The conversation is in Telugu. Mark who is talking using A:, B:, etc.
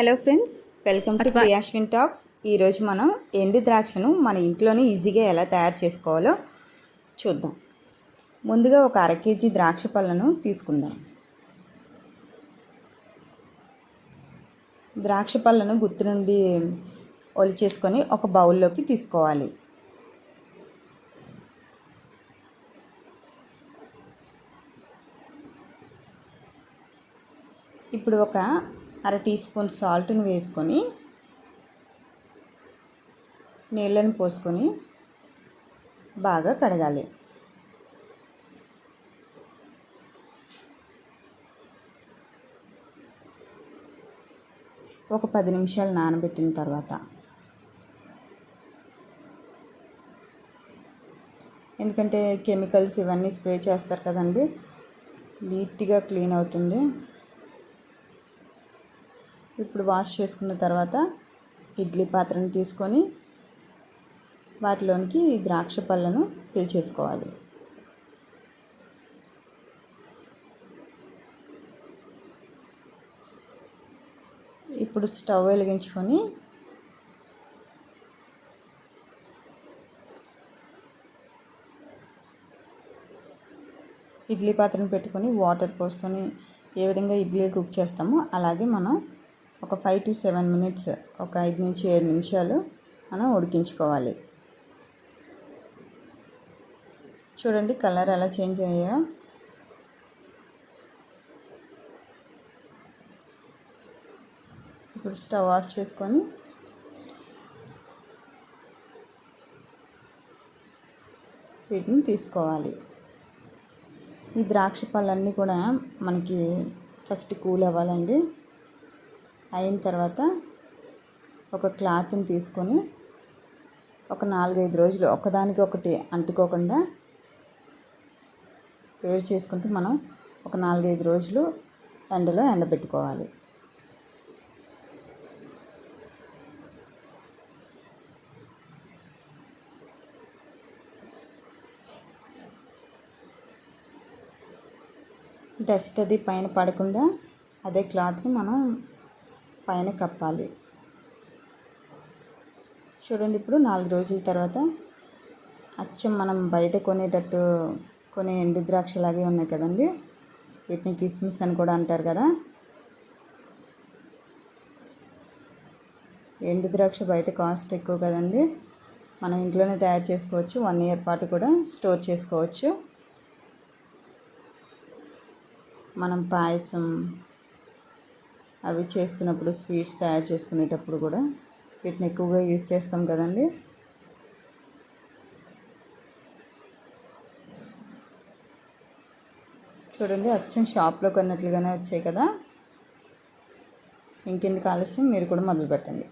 A: Hello friends welcome to Priyashwin talks ఈరోజు మనం ఎండు ద్రాక్షను మన ఇంట్లోనే ఈజీగా ఎలా తయారు చేసుకోవాలో చూద్దాం. ముందుగా ఒక అర కేజీ ద్రాక్ష పళ్ళను తీసుకుందాం. ద్రాక్ష పళ్ళను గుత్తు నుండి ఒలిచేసుకొని ఒక బౌల్లోకి తీసుకోవాలి. ఇప్పుడు ఒక అర టీ స్పూన్ సాల్ట్ని వేసుకొని నీళ్ళని పోసుకొని బాగా కడగాలి. ఒక పది నిమిషాలు నానబెట్టిన తర్వాత ఎందుకంటే కెమికల్స్ ఇవన్నీ స్ప్రే చేస్తారు కదండి నీట్గా క్లీన్ అవుతుంది. ఇప్పుడు వాష్ చేసుకున్న తర్వాత ఇడ్లీ పాత్రను తీసుకొని వాటిలోనికి ఈ ద్రాక్ష పళ్ళను ఫిల్ చేసుకోవాలి. ఇప్పుడు స్టవ్ వెలిగించుకొని ఇడ్లీ పాత్రను పెట్టుకొని వాటర్ పోసుకొని ఏ విధంగా ఇడ్లీ కుక్ చేస్తామో అలాగే మనం ఒక ఫైవ్ టు సెవెన్ మినిట్స్ ఒక ఐదు నుంచి ఏడు నిమిషాలు మనం ఉడికించుకోవాలి. చూడండి కలర్ ఎలా చేంజ్ అయ్యా ఇప్పుడు స్టవ్ ఆఫ్ చేసుకొని వీటిని తీసుకోవాలి. ఈ ద్రాక్ష పళ్ళన్నీ కూడా మనకి ఫస్ట్ కూల్ అవ్వాలండి. అయిన తర్వాత ఒక క్లాత్ని తీసుకొని ఒక నాలుగైదు రోజులు ఒకదానికి ఒకటి అంటుకోకుండా వేరు చేసుకుంటూ మనం ఒక నాలుగైదు రోజులు ఎండలో ఎండబెట్టుకోవాలి. డస్ట్ అది పైన పడకుండా అదే క్లాత్ని మనం పైన కప్పాలి. చూడండి ఇప్పుడు నాలుగు రోజుల తర్వాత అచ్చం మనం బయట కొనేటట్టు కొనే ఎండు ద్రాక్షలాగే ఉన్నాయి కదండి. వీటిని కిస్మిస్ అని కూడా అంటారు కదా. ఎండు ద్రాక్ష బయట కాస్ట్ ఎక్కువ కదండి. మనం ఇంట్లోనే తయారు చేసుకోవచ్చు. వన్ ఇయర్ పాటు కూడా స్టోర్ చేసుకోవచ్చు. మనం పాయసం అవి చేస్తున్నప్పుడు స్వీట్స్ తయారు చేసుకునేటప్పుడు కూడా వీటిని ఎక్కువగా యూజ్ చేస్తాం కదండి. చూడండి అచ్చం షాప్లో కొన్నట్లుగానే వచ్చాయి కదా. ఇంకెందుకు ఆలస్యం? మీరు కూడా మొదలు పెట్టండి